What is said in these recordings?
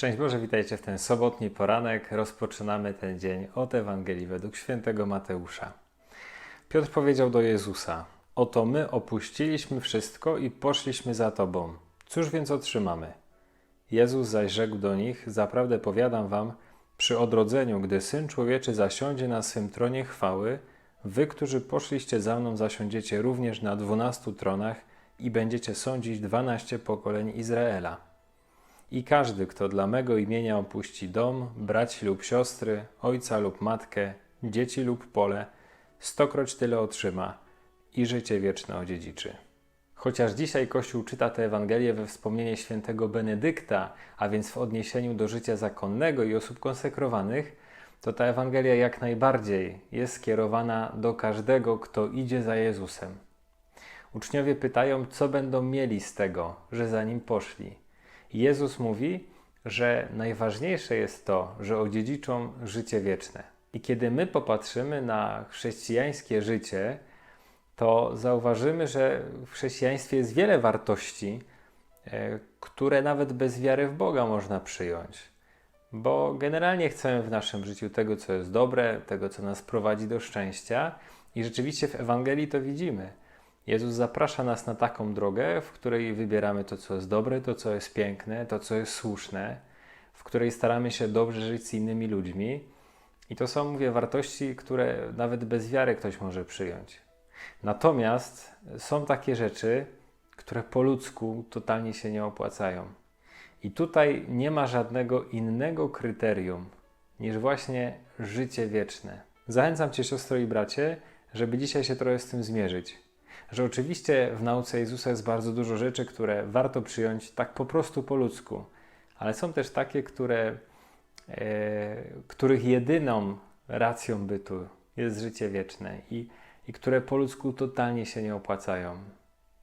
Szczęść Boże, witajcie w ten sobotni poranek. Rozpoczynamy ten dzień od Ewangelii według świętego Mateusza. Piotr powiedział do Jezusa: Oto my opuściliśmy wszystko i poszliśmy za Tobą. Cóż więc otrzymamy? Jezus zaś rzekł do nich: Zaprawdę powiadam Wam, przy odrodzeniu, gdy syn człowieczy zasiądzie na swym tronie chwały, wy, którzy poszliście za mną, zasiądziecie również na dwunastu tronach i będziecie sądzić dwanaście pokoleń Izraela. I każdy, kto dla mego imienia opuści dom, braci lub siostry, ojca lub matkę, dzieci lub pole, stokroć tyle otrzyma i życie wieczne odziedziczy. Chociaż dzisiaj Kościół czyta tę Ewangelię we wspomnienie świętego Benedykta, a więc w odniesieniu do życia zakonnego i osób konsekrowanych, to ta Ewangelia jak najbardziej jest skierowana do każdego, kto idzie za Jezusem. Uczniowie pytają, co będą mieli z tego, że za nim poszli. Jezus mówi, że najważniejsze jest to, że odziedziczą życie wieczne. I kiedy my popatrzymy na chrześcijańskie życie, to zauważymy, że w chrześcijaństwie jest wiele wartości, e, które nawet bez wiary w Boga można przyjąć. Bo generalnie chcemy w naszym życiu tego, co jest dobre, tego, co nas prowadzi do szczęścia, i rzeczywiście w Ewangelii to widzimy. Jezus zaprasza nas na taką drogę, w której wybieramy to, co jest dobre, to, co jest piękne, to, co jest słuszne, w której staramy się dobrze żyć z innymi ludźmi. I to są, mówię, wartości, które nawet bez wiary ktoś może przyjąć. Natomiast są takie rzeczy, które po ludzku totalnie się nie opłacają. I tutaj nie ma żadnego innego kryterium niż właśnie życie wieczne. Zachęcam Cię, siostro i bracie, żeby dzisiaj się trochę z tym zmierzyć że oczywiście w nauce Jezusa jest bardzo dużo rzeczy, które warto przyjąć tak po prostu po ludzku, ale są też takie, które, e, których jedyną racją bytu jest życie wieczne i, i które po ludzku totalnie się nie opłacają.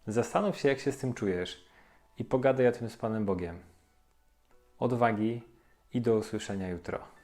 Zastanów się, jak się z tym czujesz i pogadaj o tym z Panem Bogiem. Odwagi i do usłyszenia jutro.